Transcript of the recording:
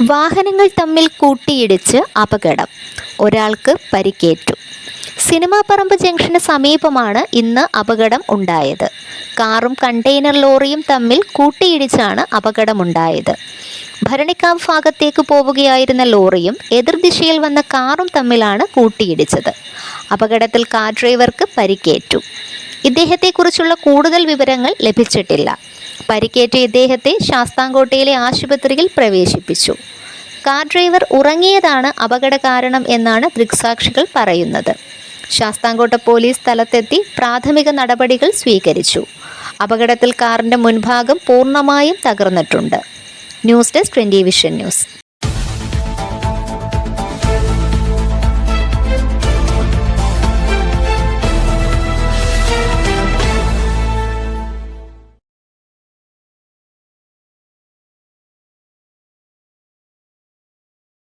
വാഹനങ്ങൾ തമ്മിൽ കൂട്ടിയിടിച്ച് അപകടം. ഒരാൾക്ക് പരിക്കേറ്റു. സിനിമാപ്പറമ്പ് ജംഗ്ഷന് സമീപമാണ് ഇന്ന് അപകടം ഉണ്ടായത്. കാറും കണ്ടെയ്നർ ലോറിയും തമ്മിൽ കൂട്ടിയിടിച്ചാണ് അപകടമുണ്ടായത്. ഭരണിക്കാവ് ഭാഗത്തേക്ക് പോവുകയായിരുന്ന ലോറിയും എതിർദിശയിൽ വന്ന കാറും തമ്മിലാണ് കൂട്ടിയിടിച്ചത്. അപകടത്തിൽ കാർ ഡ്രൈവർക്ക് പരിക്കേറ്റു. ഇദ്ദേഹത്തെക്കുറിച്ചുള്ള കൂടുതൽ വിവരങ്ങൾ ലഭിച്ചിട്ടില്ല. പരിക്കേറ്റ ഇദ്ദേഹത്തെ ശാസ്താംകോട്ടയിലെ ആശുപത്രിയിൽ പ്രവേശിപ്പിച്ചു. കാർ ഡ്രൈവർ ഉറങ്ങിയതാണ് അപകട കാരണം എന്നാണ് ദൃക്സാക്ഷികൾ പറയുന്നത്. ശാസ്താംകോട്ട പോലീസ് സ്ഥലത്തെത്തി പ്രാഥമിക നടപടികൾ സ്വീകരിച്ചു. അപകടത്തിൽ കാറിന്റെ മുൻഭാഗം പൂർണമായും തകർന്നിട്ടുണ്ട്. News desk twenty vision news.